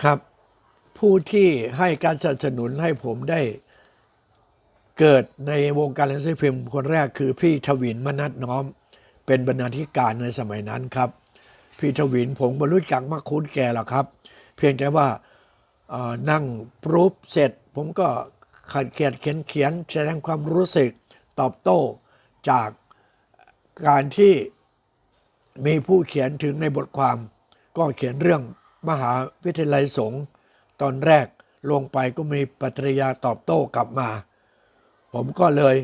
ครับ ผู้ที่ให้การสนับสนุนให้ผมได้เกิดในวงการหนังสือพิมพ์คนแรกคือพี่ทวินมนัทน้อม เป็นบรรณาธิการในสมัยนั้นครับ พี่ทวินผมไม่รู้จักมาคุ้นแกหรอกครับ เพียงแต่ว่านั่งปรูปเสร็จ ผมก็ขัดเขียนเขียนเขียนแสดงความรู้สึกตอบโต้จากการที่มีผู้เขียนถึงในบทความ ก็เขียนเรื่อง มหาวิทยาลัยสงฆ์ตอนแรกลงไปก็มีปฏิกิริยาตอบโต้กลับมา ผมก็เลย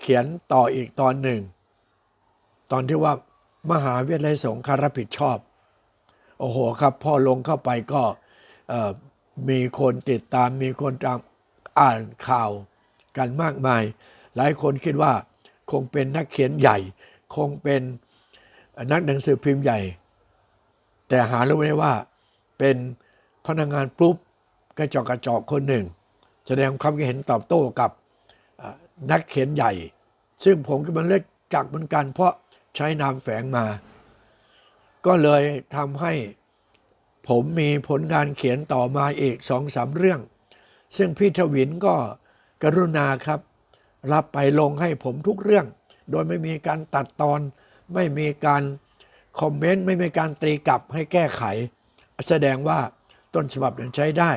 เขียนต่ออีกตอนหนึ่ง ตอนที่ว่ามหาวิทยาลัยสงฆ์คารับผิดชอบ โอ้โหครับ พ่อลงเข้าไปก็มีคนติดตามมีคนตามอ่านข่าวกันมากมาย หลายคนคิดว่าคงเป็นนักเขียนใหญ่ คงเป็นนักหนังสือพิมพ์ใหญ่ แต่หารู้ไหมว่า เป็นพนักงานปุ๊บกระจอกกระจอกคนหนึ่ง แสดงความเห็นตอบโต้กับนักเขียนใหญ่ ซึ่งผมก็มันเลือกจักเหมือนกัน เพราะใช้นามแฝงมา ก็เลยทำให้ผมมีผลงานเขียนต่อมาอีกสองสามเรื่อง ซึ่งพี่ทวินก็กรุณาครับ รับไปลงให้ผมทุกเรื่อง โดยไม่มีการตัดตอน ไม่มีการคอมเมนต์ ไม่มีการตีกลับให้แก้ไข แสดงว่าต้นฉบับยังใช้ได้